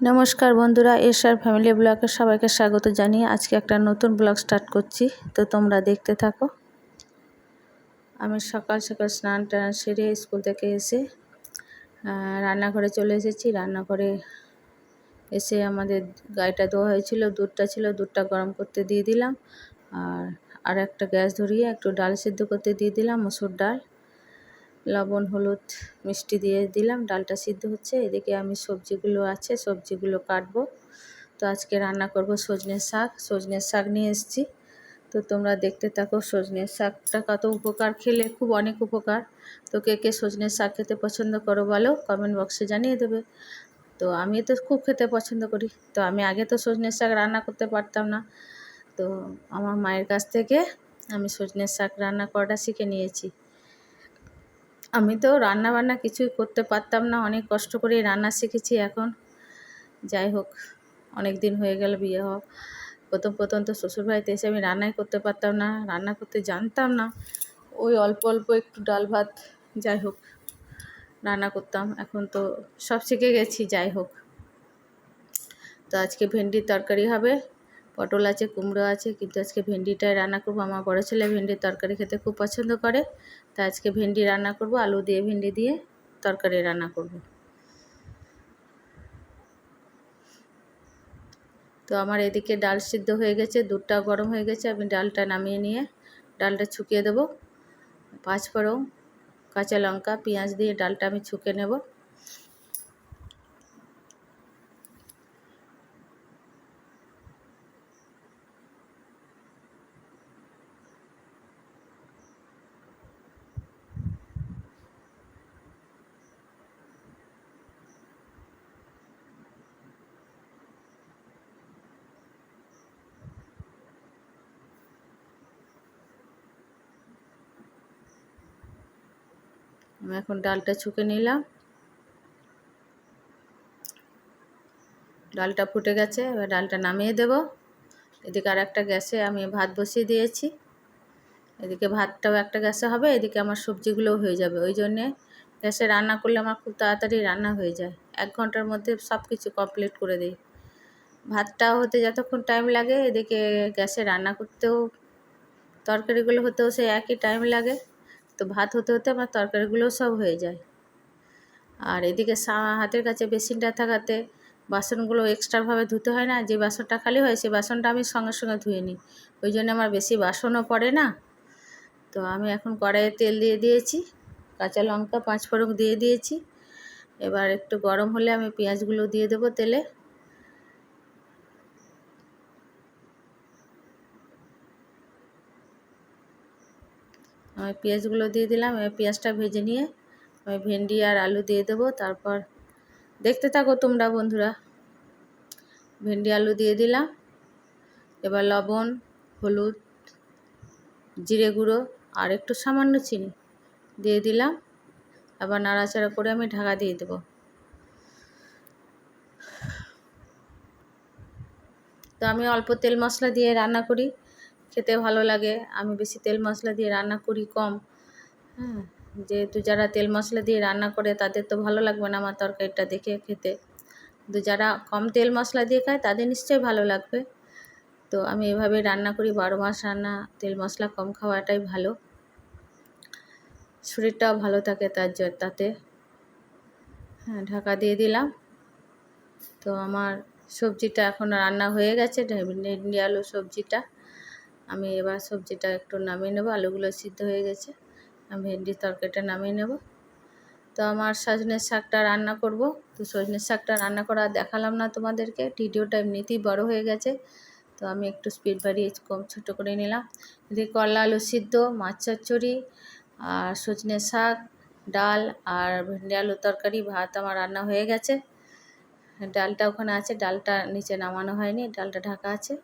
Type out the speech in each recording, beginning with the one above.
নমস্কার বন্ধুরা SR family ব্লগে সবাইকে স্বাগত জানিয়ে আজকে একটা নতুন ব্লগ স্টার্ট করছি। তো তোমরা দেখতে থাকো। আমি সকাল সকাল স্নান টান সেরে স্কুল থেকে এসে রান্নাঘরে চলে এসেছি। রান্নাঘরে এসে আমাদের গাড়িটা ধোয়া হয়েছিল, দুধটা ছিল, দুধটা গরম করতে দিয়ে দিলাম। আর আর একটা গ্যাস ধরিয়ে একটু ডাল সিদ্ধ করতে দিয়ে দিলাম, মুসুর ডাল। লবণ, হলুদ মিষ্টি দিয়ে দিলাম। ডালটা সিদ্ধ হচ্ছে। এদিকে আমি সবজিগুলো আছে, সবজিগুলো কাটবো। তো আজকে রান্না করব সজনের শাক। সজনের শাক নিয়ে এসেছি। তো তোমরা দেখতে থাকো সজনের শাকটা কত উপকার, খেলে খুব অনেক উপকার। তো কে কে সজনের শাক খেতে পছন্দ করো বলো কমেন্ট বক্সে জানিয়ে দেবে। তো আমি তো খুব খেতে পছন্দ করি। তো আমি আগে তো সজনের শাক রান্না করতে পারতাম না। তো আমার মায়ের কাছ থেকে আমি সজনের শাক রান্না করাটা শিখে নিয়েছি। আমি তো রান্না বান্না কিছুই করতে পারতাম না, অনেক কষ্ট করে রান্না শিখেছি এখন। যাই হোক অনেক দিন হয়ে গেল বিয়ে হওয়া। প্রথম প্রথম তো শ্বশুরবাড়িতে এসে আমি রান্নাই করতে পারতাম না, রান্না করতে জানতাম না। ওই অল্প অল্প একটু ডাল ভাত, যাই হোক, রান্না করতাম। এখন তো সব শিখে গেছি, যাই হোক। তো আজকে ভেন্ডির তরকারি হবে। পটল আছে, কুমড়ো আছে, কিন্তু আজকে ভেন্ডিটাই রান্না করব। আমার বড়ো ছেলে ভেন্ডির তরকারি খেতে খুব পছন্দ করে, তা আজকে ভেন্ডি রান্না করব, আলু দিয়ে ভেন্ডি দিয়ে তরকারি রান্না করব। তো আমার এদিকে ডাল সিদ্ধ হয়ে গেছে, দুধটাও গরম হয়ে গেছে, আমি ডালটা নামিয়ে নিয়ে ডালটা ছুকিয়ে দেবো। পাঁচফোড়ন কাঁচা লঙ্কা, পেঁয়াজ দিয়ে ডালটা আমি ছুকে নেব। আমি এখন ডালটা ছুঁকে নিলাম। ডালটা ফুটে গেছে, এবার ডালটা নামিয়ে দেব। এদিকে আর একটা গ্যাসে আমি ভাত বসিয়ে দিয়েছি। এদিকে ভাতটাও একটা গ্যাসে হবে, এদিকে আমার সবজিগুলোও হয়ে যাবে। ওই জন্যে গ্যাসে রান্না করলে আমার খুব তাড়াতাড়ি রান্না হয়ে যায়। এক ঘণ্টার মধ্যে সব কিছু কমপ্লিট করে দিই। ভাতটাও হতে যতক্ষণ টাইম লাগে, এদিকে গ্যাসে রান্না করতেও, তরকারিগুলো হতেও সেই একই টাইম লাগে। তো ভাত হতে হতে আমার তরকারিগুলোও সব হয়ে যায়। আর এদিকে হাতের কাছে বেসিনটা থাকাতে বাসনগুলো এক্সট্রাভাবে ধুতে হয় না, যে বাসনটা খালি হয় সেই বাসনটা আমি সঙ্গে সঙ্গে ধুয়ে নিই। ওই জন্য আমার বেশি বাসনও পড়ে না। তো আমি এখন কড়াইয়ে তেল দিয়ে দিয়েছি, কাঁচা লঙ্কা পাঁচ ফোড়ন দিয়ে দিয়েছি। এবার একটু গরম হলে আমি পেঁয়াজগুলো দিয়ে দেবো তেলে। আমি পেঁয়াজগুলো দিয়ে দিলাম, এবার পেঁয়াজটা ভেজে নিয়ে আমি ভেন্ডি আর আলু দিয়ে দেবো। তারপর দেখতে থাকো তোমরা বন্ধুরা। ভেন্ডি, আলু দিয়ে দিলাম। এবার লবণ, হলুদ, জিরে গুঁড়ো আর একটু সামান্য চিনি দিয়ে দিলাম। আবার নাড়াচাড়া করে আমি ঢাকা দিয়ে দেবো। তো আমি অল্প তেল মশলা দিয়ে রান্না করি। খেতে ভালো লাগে। আমি বেশি তেল মশলা দিয়ে রান্না করি কম। হ্যাঁ যেহেতু যারা তেল মশলা দিয়ে রান্না করে, তাদের তো ভালো লাগবে না আমার তরকারিটা দেখে খেতে। কিন্তু যারা কম তেল মশলা দিয়ে খায়, তাদের নিশ্চয়ই ভালো লাগবে। তো আমি এভাবে রান্না করি, বারো মাস রান্না, তেল মশলা কম খাওয়াটাই ভালো। শরীরটাও ভালো থাকে তার তাতে। হ্যাঁ ঢাকা দিয়ে দিলাম। তো আমার সবজিটা এখন রান্না হয়ে গেছে ভেন্ডি আলু সবজিটা। আমি এবার সবজিটা একটু নামিয়ে নেব, আলুগুলো সিদ্ধ হয়ে গেছে। আমি ভেন্ডির তরকারিটা নামিয়ে নেব। তো আমার সজনের শাকটা রান্না করব। তো সজনের শাকটা রান্না করা দেখালাম না তোমাদেরকে, ভিডিওটা এমনিতেই বড় হয়ে গেছে। তো আমি একটু স্পিড বাড়িয়ে কম ছোটো করে নিলাম। এদিকে করলা, আলু সিদ্ধ, মাছ চচ্চড়ি আর সজনের শাক, ডাল আর ভেন্ডি আলু তরকারি, ভাত আমার রান্না হয়ে গেছে। ডালটা ওখানে আছে, ডালটা নিচে নামানো হয়নি, ডালটা ঢাকা আছে।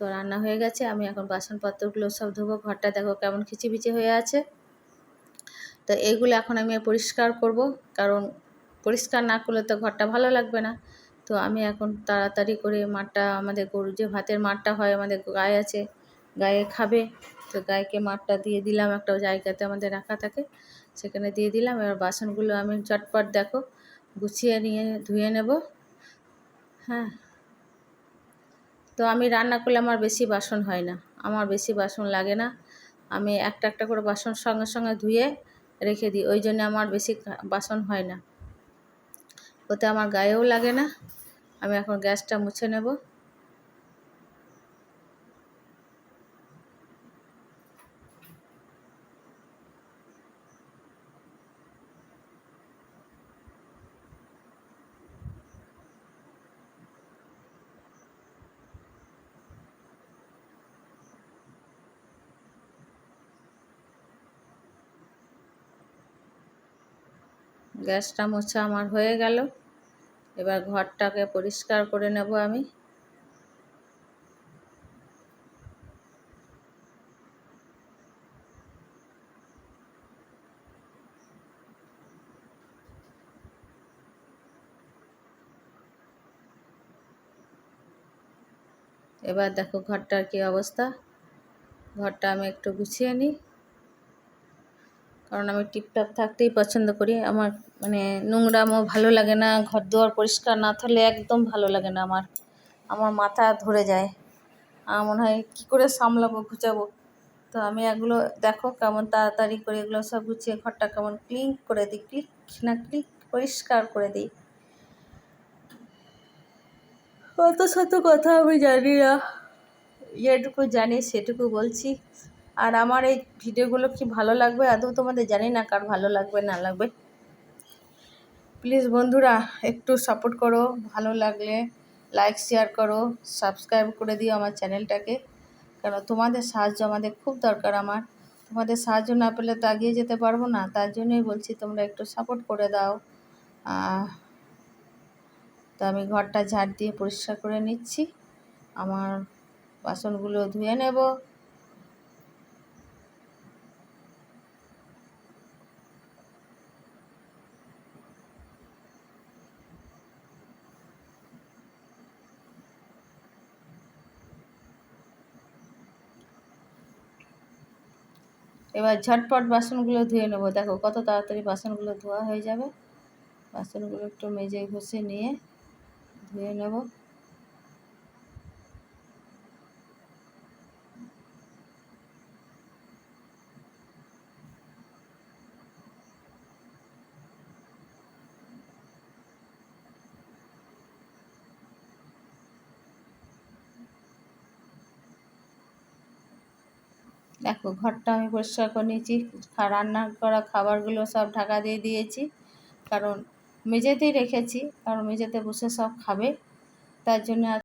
তো রান্না হয়ে গেছে, আমি এখন বাসনপত্রগুলো সব ধোবো, ঘরটা দেখো কেমন খিচিবিচি হয়ে আছে। তো এইগুলো এখন আমি পরিষ্কার করব, কারণ পরিষ্কার না করলে তো ঘরটা ভালো লাগবে না। তো আমি এখন তাড়াতাড়ি করে মাঠটা, আমাদের গরু যে ভাতের মাঠটা হয়, আমাদের গায়ে আছে, গায়ে খাবে। তো গায়েকে মাঠটা দিয়ে দিলাম, একটা জায়গাতে আমাদের রাখা থাকে, সেখানে দিয়ে দিলাম। এবার বাসনগুলো আমি চটপট দেখো, গুছিয়ে নিয়ে, ধুয়ে নেব। হ্যাঁ। তো আমি রান্না করলে আমার বেশি বাসন হয় না। আমার বেশি বাসন লাগে না। আমি একটা একটা করে বাসন সঙ্গে সঙ্গে ধুয়ে রেখে দিই। ওই জন্য আমার বেশি বাসন হয় না। ওতে আমার গায়েও লাগে না। আমি এখন গ্যাসটা মুছে নেব। গ্যাসটা মোছা আমার হয়ে গেল। এবার ঘরটাকে পরিষ্কার করে নেব আমি। এবার দেখো ঘরটার কি অবস্থা। ঘরটা আমি একটু গুছিয়ে নিই। কারণ আমি টিপটাপ থাকতেই পছন্দ করি। আমার মানে নোংরামো ভালো লাগে না ঘর দুয়ার পরিষ্কার না থাকলে একদম ভালো লাগে না আমার। আমার মাথা ধরে যায়। আমার মনে হয়, কী করে সামলাবো, গুছাবো? তো আমি এগুলো, দেখো কেমন তাড়াতাড়ি করে এগুলো সব গুছিয়ে ঘরটা কেমন ক্লিন করে দিই ক্লিক না ক্লিক পরিষ্কার করে দিই। কত শত কথা আমি জানি না। যেটুকু জানি সেটুকু বলছি। আর আমার এই ভিডিওগুলো কি ভালো লাগবে? আদৌ তোমাদের জানি না কার ভালো লাগবে, না লাগবে। প্লিজ বন্ধুরা, একটু সাপোর্ট করো, ভালো লাগলে লাইক শেয়ার করো সাবস্ক্রাইব করে দিও আমার চ্যানেলটাকে কারণ তোমাদের সাহায্য আমাদের খুব দরকার আমার। তোমাদের সাহায্য না পেলে তো এগিয়ে যেতে পারব না, তার জন্যই বলছি তোমরা একটু সাপোর্ট করে দাও। তো আমি ঘরটা ঝাড় দিয়ে পরিষ্কার করে নিচ্ছি। আমার বাসনগুলো ধুয়ে নেব। এবার ঝটপট বাসনগুলো ধুয়ে নেব। দেখো কত তাড়াতাড়ি বাসনগুলো ধোয়া হয়ে যাবে। বাসনগুলো একটু মেজে ঘষে নিয়ে ধুয়ে নেব। দেখো, ঘরটা আমি পরিষ্কার করে নিয়েছি রান্না করা খাবারগুলো সব ঢাকা দিয়ে দিয়েছি। কারণ মেঝেতেই রেখেছি, কারণ মেঝেতে বসে সব খাবে। তার জন্য